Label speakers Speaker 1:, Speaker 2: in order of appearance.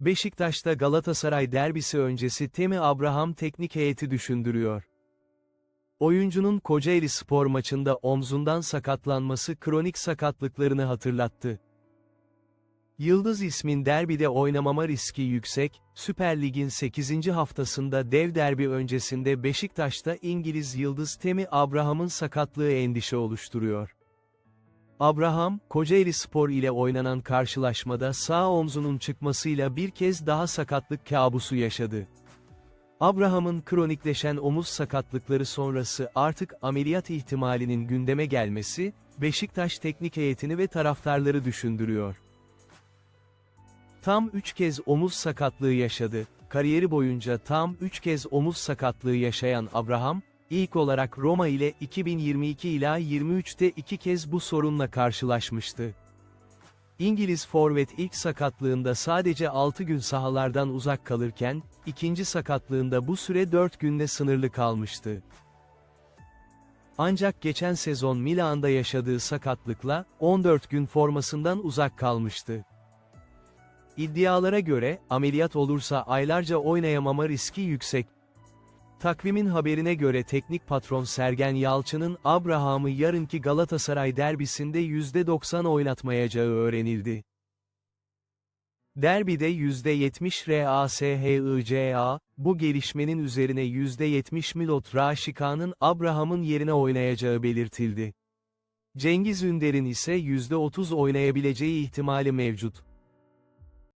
Speaker 1: Beşiktaş'ta Galatasaray derbisi öncesi Temi Abraham teknik heyeti düşündürüyor. Oyuncunun Kocaeli spor maçında omzundan sakatlanması kronik sakatlıklarını hatırlattı. Yıldız ismin derbide oynamama riski yüksek, Süper Lig'in 8. haftasında dev derbi öncesinde Beşiktaş'ta İngiliz Yıldız Temi Abraham'ın sakatlığı endişe oluşturuyor. Abraham, Kocaeli Spor ile oynanan karşılaşmada sağ omzunun çıkmasıyla bir kez daha sakatlık kabusu yaşadı. Abraham'ın kronikleşen omuz sakatlıkları sonrası artık ameliyat ihtimalinin gündeme gelmesi, Beşiktaş teknik heyetini ve taraftarları düşündürüyor. Tam 3 kez omuz sakatlığı yaşadı. Kariyeri boyunca tam 3 kez omuz sakatlığı yaşayan Abraham, ilk olarak Roma ile 2022 ila 23'te 2 kez bu sorunla karşılaşmıştı. İngiliz forvet ilk sakatlığında sadece 6 gün sahalardan uzak kalırken, ikinci sakatlığında bu süre 4 günde sınırlı kalmıştı. Ancak geçen sezon Milan'da yaşadığı sakatlıkla, 14 gün formasından uzak kalmıştı. İddialara göre, ameliyat olursa aylarca oynayamama riski yüksek. Takvimin haberine göre teknik patron Sergen Yalçın'ın Abraham'ı yarınki Galatasaray derbisinde %90 oynatmayacağı öğrenildi. Derbide %70 RASHICA, bu gelişmenin üzerine %70 Milot Raşika'nın Abraham'ın yerine oynayacağı belirtildi. Cengiz Ünder'in ise %30 oynayabileceği ihtimali mevcut.